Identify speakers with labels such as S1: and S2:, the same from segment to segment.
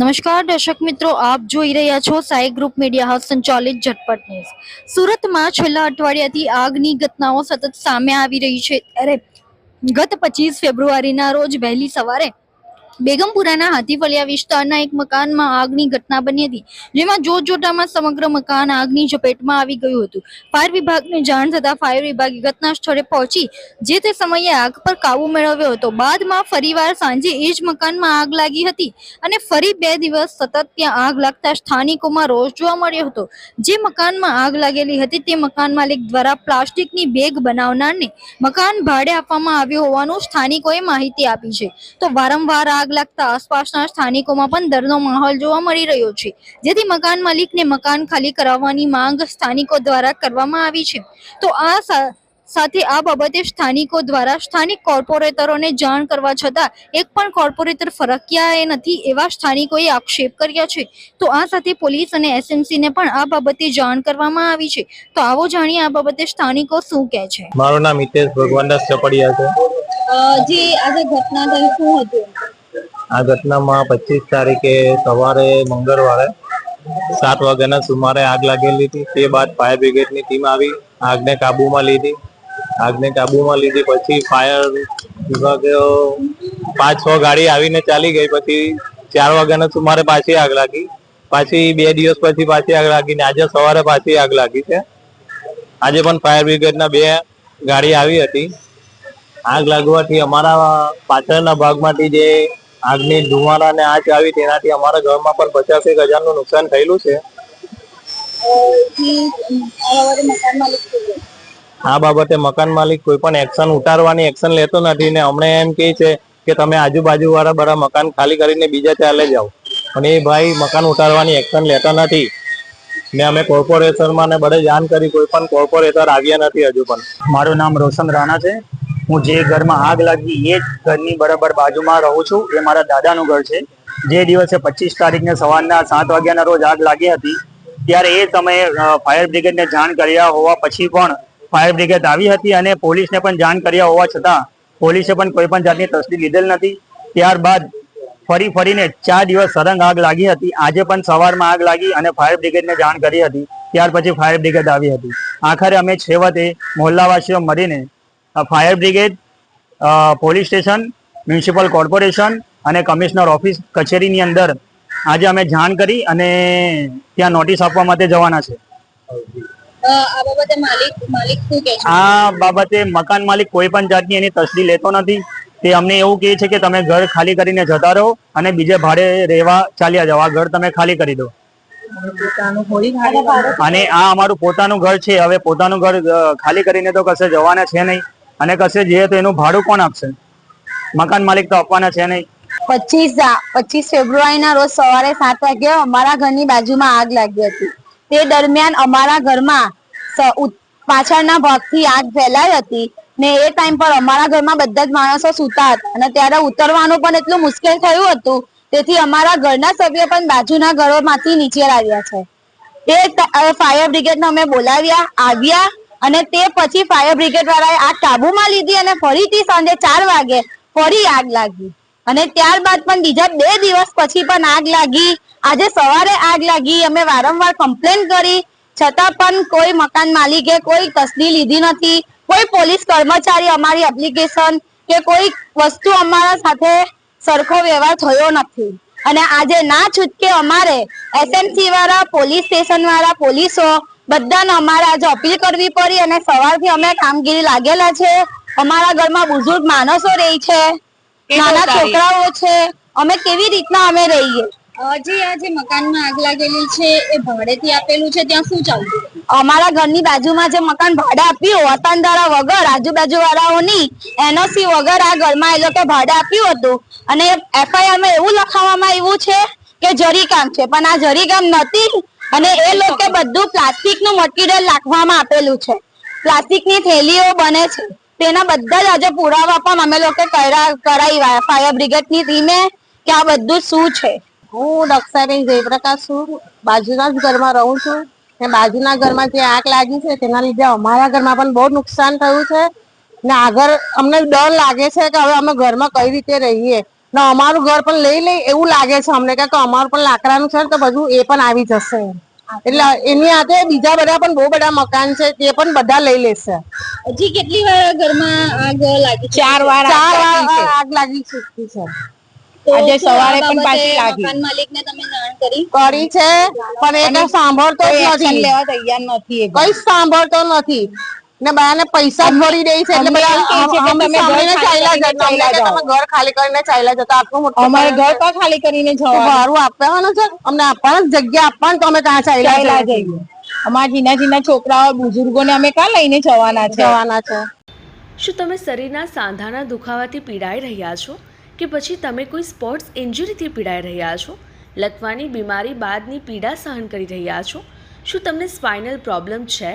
S1: નમસ્કાર, દર્શક મિત્રો, આપ જોઈ રહ્યા છો સાઈ ગ્રુપ મીડિયા હાઉસ સંચાલિત ઝટપટ ન્યૂઝ. સુરતમાં છેલ્લા અઠવાડિયાથી આગની ઘટનાઓ સતત સામે આવી રહી છે. ત્યારે ગત પચીસ ફેબ્રુઆરીના રોજ વહેલી સવારે બેગમપુરાના હાથીફળિયા વિસ્તારના એક મકાનમાં આગની ઘટના બની હતી, જેમાં જોતજોતામાં સમગ્ર મકાન આગની ઝપેટમાં આવી ગયું હતું. ફાયર વિભાગને જાણ થતાં ફાયર વિભાગે ઘટના સ્થળે પહોંચી, જે તે સમયે આગ પર કાબુ મેળવ્યો હતો. બાદમાં ફરીવાર સાંજે એ જ મકાનમાં આગ લાગી હતી અને ફરી બે દિવસ સતત ત્યાં આગ લાગતા સ્થાનિકોમાં રોષ જોવા મળ્યો હતો. જે મકાનમાં આગ લાગેલી હતી તે મકાન માલિક દ્વારા પ્લાસ્ટિકની બેગ બનાવનારને મકાન ભાડે આપવામાં આવ્યું હોવાનું સ્થાનિકોએ માહિતી આપી છે. તો વારંવાર આગ લાગતા આસપાસના સ્થાનિકોમાં પણ ડરનો માહોલ જોવા મળી રહ્યો છે. જેથી મકાન માલિકને મકાન ખાલી કરાવવાની માંગ સ્થાનિકો દ્વારા કરવામાં આવી છે. તો આ સાથે આ બાબતે સ્થાનિકો દ્વારા સ્થાનિક કોર્પોરેટરોને જાણ કરવા છતાં એક પણ કોર્પોરેટર ફરક્યા એ નથી એવા સ્થાનિકોએ આક્ષેપ કર્યા છે. તો આ સાથે પોલીસ અને એસએમસીને પણ આ બાબતે જાણ કરવામાં આવી છે. તો આવો જાણીએ આ બાબતે સ્થાનિકો શું કહે છે.
S2: મારું નામ હિતેશ ભગવાનદાસ ચપડિયા છે.
S1: જે આજે ઘટના થઈ શું હતું?
S2: આ ઘટનામાં પચીસ તારીખે સવારે મંગળવારે સાત વાગ્યાના સુમારે આગ લાગેલી હતી. તે બાદ ફાયર બ્રિગેડની ટીમ આવી, આગને કાબુમાં લીધી. આગને કાબુમાં લીધી પછી ફાયર વિભાગે પાંચ છ ગાડી આવીને ચાલી ગઈ. પછી ચાર વાગ્યાના સુમારે પાછી આગ લાગી. પાછી બે દિવસ પછી પાછી આગ લાગી ને આજે સવારે પાછી આગ લાગી છે. આજે પણ ફાયર બ્રિગેડના બે ગાડી આવી હતી. આગ લાગવાથી અમારા પાછળના ભાગમાંથી જે આગની ધુમાડા ને આંચ આવી તેનાથી અમારા ઘરમાં પણ પચાસ એક હજારનું નુકસાન થયેલું છે. આ બાબતે મકાન માલિક કોઈ પણ એક્શન ઉતારવાની એક્શન લેતો નથી ને હમણે એમ કહે છે કે તમે આજુબાજુ વાળા બધા મકાન ખાલી કરીને બીજા ચાલે જાઓ. પણ એ ભાઈ મકાન ઉતારવાની એક્શન લેતા નથી. ને અમે કોર્પોરેશનમાં ને બધે જાણ કરી કોઈ પણ કોર્પોરેટર આવ્યા નથી હજુ પણ.
S3: મારું નામ રોશન રાણા છે. હું જે ઘરમાં આગ લાગી એ જ ઘરની બરાબર બાજુમાં રહું છું. એ મારા દાદાનું ઘર છે. જે દિવસે પચીસ તારીખને સવારના સાત વાગ્યાના રોજ આગ લાગી હતી, ત્યારે એ સમયે ફાયર બ્રિગેડને જાણ કર્યા હોવા પછી પણ ફાયર બ્રિગેડ આવી હતી અને પોલીસને પણ જાણ કર્યા હોવા છતાં પોલીસે પણ કોઈ પણ જાતની તસદી લીધેલ નથી. ત્યારબાદ ફરી ફરીને ચાર દિવસ સળંગ આગ લાગી હતી. આજે પણ સવારમાં આગ લાગી અને ફાયર બ્રિગેડને જાણ કરી હતી. ત્યાર પછી ફાયર બ્રિગેડ આવી હતી. આખરે અમે છેવટે મોહલ્લાવાસીઓ મળીને fire brigade police station municipal corporation અને કમિશનર ઓફિસ કચેરીની અંદર આજે અમે જાણ કરી અને ત્યાં નોટિસ આપવા માટે જવાના છે.
S1: આ બાબતે
S3: મકાન માલિક કોઈ પણ જાતની એની તસદી લેતો નથી. તે અમને એવું કહે છે કે તમે ઘર ખાલી કરીને જતા રહો અને બીજે ભાડે રહેવા ચાલ્યા જાઓ. આ ઘર તમે ખાલી કરી દો. અને આ અમારું પોતાનું ઘર છે. હવે પોતાનું ઘર ખાલી કરીને તો કશે જવાના છે નહીં. અને કશે જઈએ તો એનું ભાડું કોણ આપશે? મકાન માલિક તો આપવાના છે નહીં.
S4: પચીસ પચીસ ફેબ્રુઆરી ના રોજ સવારે સાત વાગે અમારા ઘરની બાજુમાં આગ લાગી હતી. તે દરમિયાન અમારા ઘરમાં પાછળના ભાગથી આગ ફેલાઈ હતી ને એ ટાઈમ પર અમારા ઘરમાં બધા જ માણસો સૂતા હતા અને ત્યારે ઉતરવાનું પણ એટલું મુશ્કેલ થયું હતું. તેથી અમારા ઘરના સભ્યો પણ બાજુના ઘરોમાંથી નીચે આવ્યા છે. એ ફાયર બ્રિગેડ અમે બોલાવ્યા, આવ્યા અને તે પછી ફાયર બ્રિગેડ વાળાએ આગ કાબુમાં લીધી અને ફરીથી સાંજે ચાર વાગે ફરી આગ લાગી. અને ત્યારબાદ પણ બીજા બે દિવસ પછી પણ આગ લાગી. આજે સવારે આગ લાગી. અમે વારંવાર કમ્પ્લેન કરી. છતાં પણ કોઈ મકાન માલિકે કોઈ તસદી લીધી નથી. કોઈ પોલીસ કર્મચારી અમારી એપ્લિકેશન કે કોઈ વસ્તુ અમારા સાથે સરખો વ્યવહાર થયો નથી. અને આજે ના છૂટકે અમારે એસએમસી વાળા પોલીસ સ્ટેશન વાળા, પોલીસો બધાને અમારે આજે અપીલ કરવી પડી અને સવારથી અમે કામગીરી લાગેલા છે. અમારા ઘરમાં બુઝુર્ગ માણસો રહી છે નાના છોકરાઓ છે. અમે કેવી રીતના અમે રહીએ?
S1: જે આ જે મકાનમાં આગ લાગેલી છે એ ભાડેથી આપેલું છે ત્યાં શું ચાલતું?
S4: અમારા ઘરની બાજુમાં જે મકાન ભાડે આપ્યું વતનદારા વગર આજુબાજુ વાળાઓની એનઓસી વગર આ ઘરમાં એ લોકો ભાડે આપ્યું હતું. અને એફઆઈઆરમાં એવું લખાવવામાં આવ્યું છે કે જરીકામ છે. પણ આ જરીકામ નથી અને એ લોકો બધું પ્લાસ્ટિકનું મટીરિયલ નાખવામાં આપેલું છે. પ્લાસ્ટિકની થેલીઓ બને છે. તેના બધા જ આજે પુરાવા પણ અમે લોકો કરાવી ફાયર બ્રિગેડની ટીમે કે આ બધું શું છે?
S5: હું દક્ષાબેન જયપ્રકાશ છું. બાજુના જ ઘરમાં રહું છું. ને બાજુના ઘરમાં જે આગ લાગી છે તેના લીધે અમારા ઘરમાં પણ બહુ નુકસાન થયું છે. ને આગળ અમને ડર લાગે છે કે હવે અમે ઘરમાં કઈ રીતે રહીએ? ને અમારું ઘર પણ લઈ લે એવું લાગે છે અમને કે અમારું પણ લાકડાનું છે ને તો બધું એ પણ આવી જશે. એટલે એની હાથે બીજા બધા પણ બહુ બધા મકાન છે તે પણ બધા લઈ લેશે.
S1: હજી કેટલી વાર ઘરમાં આગ લાગી છે?
S5: ચાર વાર આગ લાગી ચૂકી છે. આજે સવારે પણ પાછી લાગી.
S1: મકાન માલિકને તમે જાણ કરી?
S5: કરી છે પણ એ સાંભળતો નથી.
S4: લેવા તૈયાર નથી
S5: કઈ સાંભળતો નથી. ને બધાને પૈસા જ ભરી દે છે એટલે
S4: કે તમે ઘર ખાલી
S5: ચાલ્યા
S4: કરીને
S5: જતા.
S4: ચાલ્યા
S5: અમને કે તમે ઘર ખાલી કરીને ચાલ્યા જતા આટલું મોટું
S4: અમારે
S5: ઘર
S4: ઘર તો ખાલી કરીને જવાનું.
S5: ભાડું આપવાનું છે અમને આપવાનું જગ્યા આપવાનું તો અમે ત્યાં ચાલ્યા. જઈએ.
S4: અમારા જીના જીના છોકરાઓ બુઝુર્ગોને અમે ક્યાં લઈને જવાના છે?
S5: જવાના છે.
S6: શું તમે શરીરના સાંધાના દુખાવાથી પીડાઈ રહ્યા છો? કે પછી તમે કોઈ સ્પોર્ટ્સ ઇન્જરીથી પીડાઈ રહ્યા છો? લકવાની બીમારી બાદની પીડા સહન કરી રહ્યા છો? શું તમને સ્પાઇનલ પ્રોબ્લેમ છે?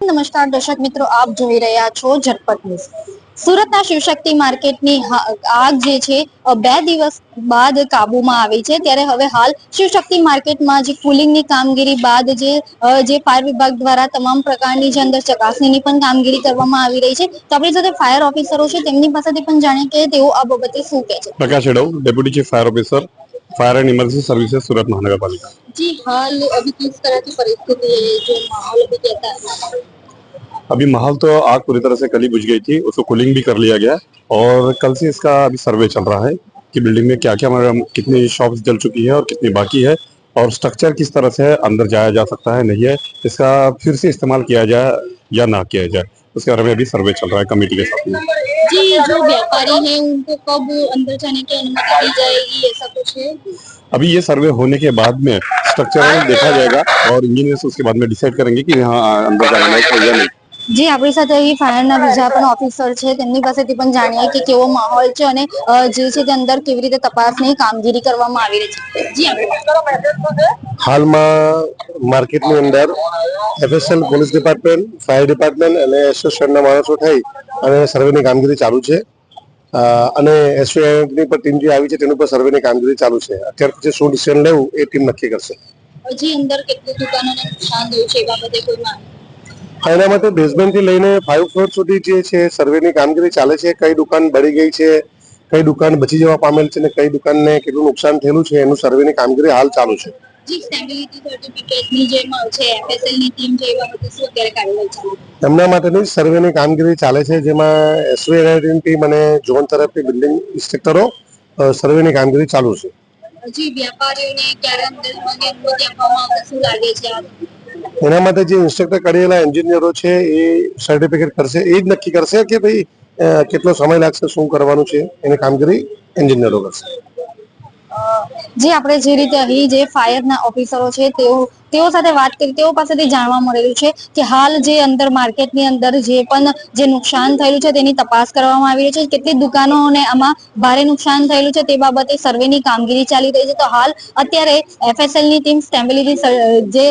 S1: નમસ્કાર દર્શક મિત્રો, આપ જોઈ રહ્યા છો ઝટપટ ન્યૂઝ. સુરતના શિવશક્તિ માર્કેટની આગ જે છે બે દિવસ બાદ કાબુમાં આવી છે. ત્યારે હવે હાલ શિવશક્તિ માર્કેટમાં જે કુલિંગની કામગીરી બાદ જે જે ફાયર વિભાગ દ્વારા તમામ પ્રકારની જે અંદર ચકાસણીની પણ કામગીરી કરવામાં આવી રહી છે. તો આપણી સાથે ફાયર ઓફિસરો છે. તેમની પાસેથી પણ જાણીએ કે તેઓ આ બાબતે શું કહે છે.
S7: Prakash deputy chief fire officer. Fire and emergency services Surat Mahanagar Palika
S1: जी हाल अभी किस तरह की परिस्थिति है जो माहौल अभी कहता है?
S7: अभी माहौल तो आग पूरी तरह से कल ही बुझ गई थी उसको कूलिंग भी कर लिया गया। और कल से इसका अभी सर्वे चल रहा है कि बिल्डिंग में क्या क्या हमारा कितनी शॉप्स जल चुकी है और कितनी बाकी है और स्ट्रक्चर किस तरह से अंदर जाया जा सकता है नहीं है इसका फिर से इस्तेमाल किया जाए या ना किया जाए उसके बारे में अभी सर्वे चल रहा है कमेटी के साथ में।
S1: जी जो व्यापारी हैं उनको कब अंदर जाने की अनुमति दी जाएगी ऐसा कुछ है?
S7: अभी ये सर्वे होने के बाद में स्ट्रक्चर देखा जाएगा और इंजीनियर्स उसके बाद में डिसाइड करेंगे कि यहाँ अंदर जाना लाइक है या नहीं।
S1: જી આપણી સાથે અહીં ફાયરના બીજા પણ ઓફિસર છે તેમની પાસેથી પણ જાણીએ કે કેવો માહોલ છે અને જે છે તે અંદર કેવી રીતે તપાસની કામગીરી કરવામાં આવી રહી છે. જી
S8: હાલમાં માર્કેટની અંદર FSL police department fire department અને એસોસિએશનના માણસો થઈ અને સર્વેની કામગીરી ચાલુ છે. અને એસઓની પર ટીમ જે આવી છે તેની પર સર્વેની કામગીરી ચાલુ છે. અત્યાર પછી શું ડિસિઝન લેવું એ ટીમ નક્કી કરશે.
S1: હજી અંદર કેટલી દુકાનોને નુકસાન થયું છે બાબતે કોઈ માહિતી?
S8: એના માટે બેઝમેન્ટથી લઈને ફાઇવ ફ્લોર સુધી જે છે સર્વેની કામગીરી ચાલે છે કઈ દુકાન બળી ગઈ છે કઈ દુકાન બચી જવા પામેલ છે ને કઈ દુકાનને કેટલું નુકસાન થયેલું છે એનું સર્વેની કામગીરી હાલ ચાલુ છે.
S1: જી જે?
S8: એમના માટેની જ સર્વેની કામગીરી ચાલે છે જેમાં એસવીઆઈની ટીમ અને ઝોન તરફથી બિલ્ડિંગ ઇન્સ્પેક્ટરો સર્વેની કામગીરી ચાલુ છે.
S1: હજી વ્યાપારીઓને ક્યારે અંદર મને શું લાગે છે?
S8: એના માટે જે ઇન્સ્ટ્રક્ટર કરેલા એન્જિનિયરો છે, એ સર્ટિફિકેટ કરશે, એ જ નક્કી કરશે કે ભાઈ કેટલો સમય લાગશે, શું કરવાનું છે, એની કામગીરી એન્જિનિયરો કરશે.
S1: જે આપણે જે રીતે અહીં જે ફાયરના ઓફિસરો છે, તેઓ તેઓ સાથે વાત કરી, તેઓ પાસેથી જાણવા મળેલું છે કે હાલ જે અંદર માર્કેટની અંદર જે પણ જે નુકસાન થયેલું છે તેની તપાસ કરવામાં આવી રહી છે. કેટલી દુકાનોને આમાં ભારે નુકસાન થયેલું છે તે બાબતે સર્વેની કામગીરી ચાલી રહી છે. તો હાલ અત્યારે એફએસએલની ટીમ સ્ટેબિલિટી જે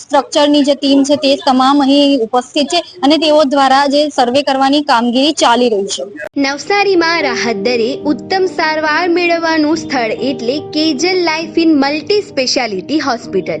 S1: સ્ટ્રક્ચરની જે ટીમ છે તે તમામ અહીં ઉપસ્થિત છે અને તેઓ દ્વારા જે સર્વે કરવાની કામગીરી ચાલી રહી છે.
S9: નવસારીમાં રાહત દરે ઉત્તમ સારવાર મેળવવાનું સ્થળ એટલે Kejal life in multi speciality hospital.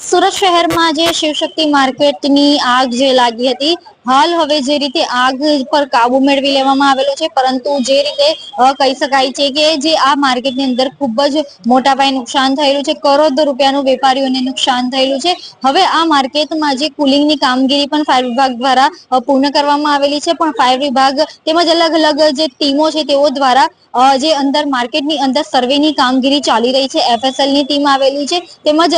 S1: Surat શહેરમાં જે શિવશક્તિ માર્કેટની આગ જે લાગી હતી હાલ હવે જે રીતે આગ પર કાબુ મેળવી લેવામાં આવેલો છે, પરંતુ જે રીતે કહી શકાય છે કે જે આ માર્કેટની અંદર ખૂબ જ મોટા પાયે નુકસાન થયેલું છે, કરોડો રૂપિયાનું વેપારીઓને નુકસાન થયેલું છે. હવે આ માર્કેટમાં જે કુલિંગની કામગીરી પણ ફાયર વિભાગ દ્વારા પૂર્ણ કરવામાં આવેલી છે, પણ ફાયર વિભાગ તેમજ અલગ અલગ જે ટીમો છે, તેઓ દ્વારા જે અંદર માર્કેટની અંદર સર્વેની કામગીરી ચાલી રહી છે એફએસએલની ટીમ આવેલી છે, તેમજ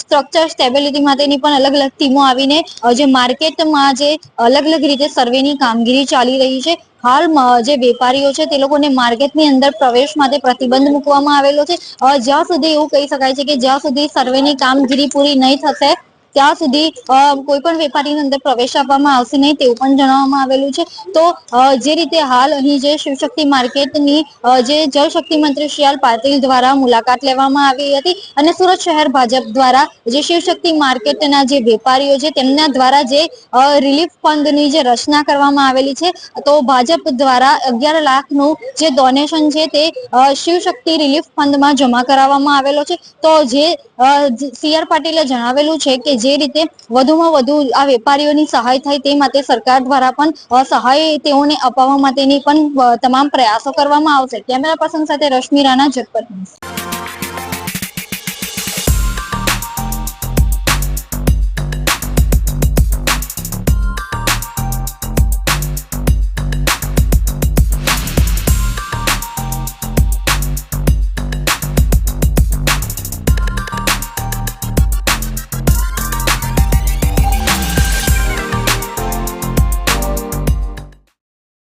S1: સ્ટ્રક્ચર સ્ટેબિલિટી માટેની પણ અલગ અલગ ટીમો આવીને જે માર્કેટમાં જે અલગ અલગ રીતે સર્વેની કામગીરી ચાલી રહી છે. હાલમાં જે વેપારીઓ છે તે લોકોને માર્કેટની અંદર પ્રવેશ માટે પ્રતિબંધ મૂકવામાં આવેલો છે. જ્યાં સુધી એવું કહી શકાય છે કે જ્યાં સુધી સર્વેની કામગીરી પૂરી નહીં થશે ત્યાં સુધી કોઈ પણ વેપારીની અંદર પ્રવેશ આપવામાં આવશે નહીં તેવું પણ જણાવવામાં આવેલું છે. તો જે રીતે હાલ અહીં જે શિવશક્તિ માર્કેટની જે જળશક્તિ મંત્રી શ્રી પાટીલ દ્વારા મુલાકાત લેવામાં આવી હતી અને સુરત શહેર ભાજપ દ્વારા જે શિવશક્તિ માર્કેટના જે વેપારીઓ છે તેમના દ્વારા જે રિલીફ ફંડની જે રચના કરવામાં આવેલી છે, તો ભાજપ દ્વારા અગિયાર લાખનું જે ડોનેશન છે તે શિવશક્તિ રિલીફ ફંડમાં જમા કરાવવામાં આવેલો છે. તો જે સી આર પાટીલે જણાવેલું છે કે જે રીતે વધુમાં વધુ આ વેપારીઓની સહાય થાય તે માટે સરકાર દ્વારા પણ સહાય તેઓને અપાવવા માટેની પણ તમામ પ્રયાસો કરવામાં આવશે કેમેરા પર્સન સાથે રશ્મિ રાણા, જગપત.